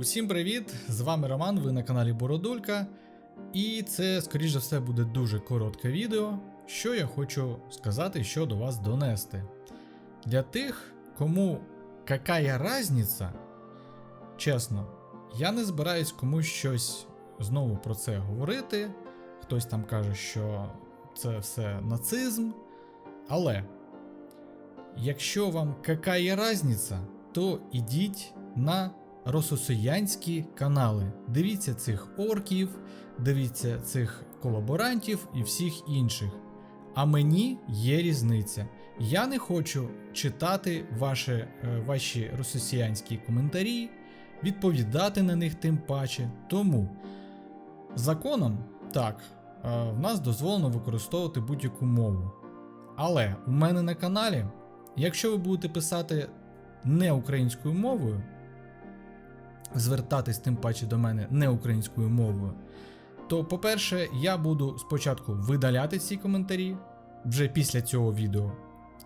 Усім привіт! З вами Роман, ви на каналі Бородулька. І це, скоріш за все, буде дуже коротке відео, що я хочу сказати, що до вас донести. Для тих, кому какая разниця, чесно, я не збираюсь комусь щось знову про це говорити. Хтось там каже, що це все нацизм. Але якщо вам какая разниця, то ідіть на рососіянські канали. Дивіться цих орків, дивіться цих колаборантів і всіх інших. А мені є різниця. Я не хочу читати ваші, е, ваші рососіянські коментарі, відповідати на них тим паче. Тому законом так, е, в нас дозволено використовувати будь-яку мову. Але у мене на каналі, якщо ви будете писати не українською мовою, звертатись тим паче до мене не українською мовою, то, по-перше, я буду спочатку видаляти ці коментарі вже після цього відео.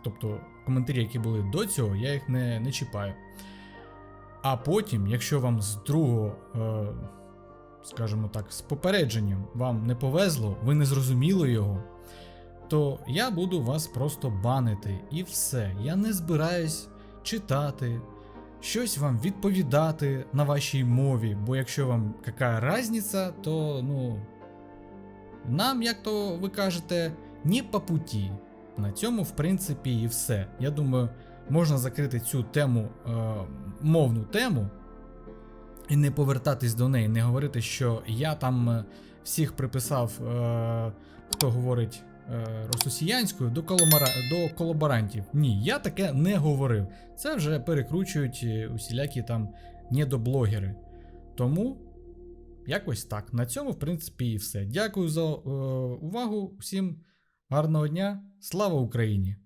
Тобто коментарі, які були до цього, я їх не, не чіпаю. А потім, якщо вам з другого, е, скажімо так, з попередженням вам не повезло, ви не зрозуміли його, то я буду вас просто банити і все. Я не збираюсь читати, щось вам відповідати на вашій мові, бо якщо вам яка разниця, то ну. Нам, як то ви кажете, не по путі. На цьому, в принципі, і все. Я думаю, можна закрити цю тему, е, мовну тему, і не повертатись до неї, не говорити, що я там е, всіх приписав, е, хто говорить рососіянською, до, коломара, до колаборантів. Ні, я таке не говорив. Це вже перекручують е, усілякі там недоблогери. Тому якось так. На цьому, в принципі, і все. Дякую за е, увагу. Всім гарного дня. Слава Україні!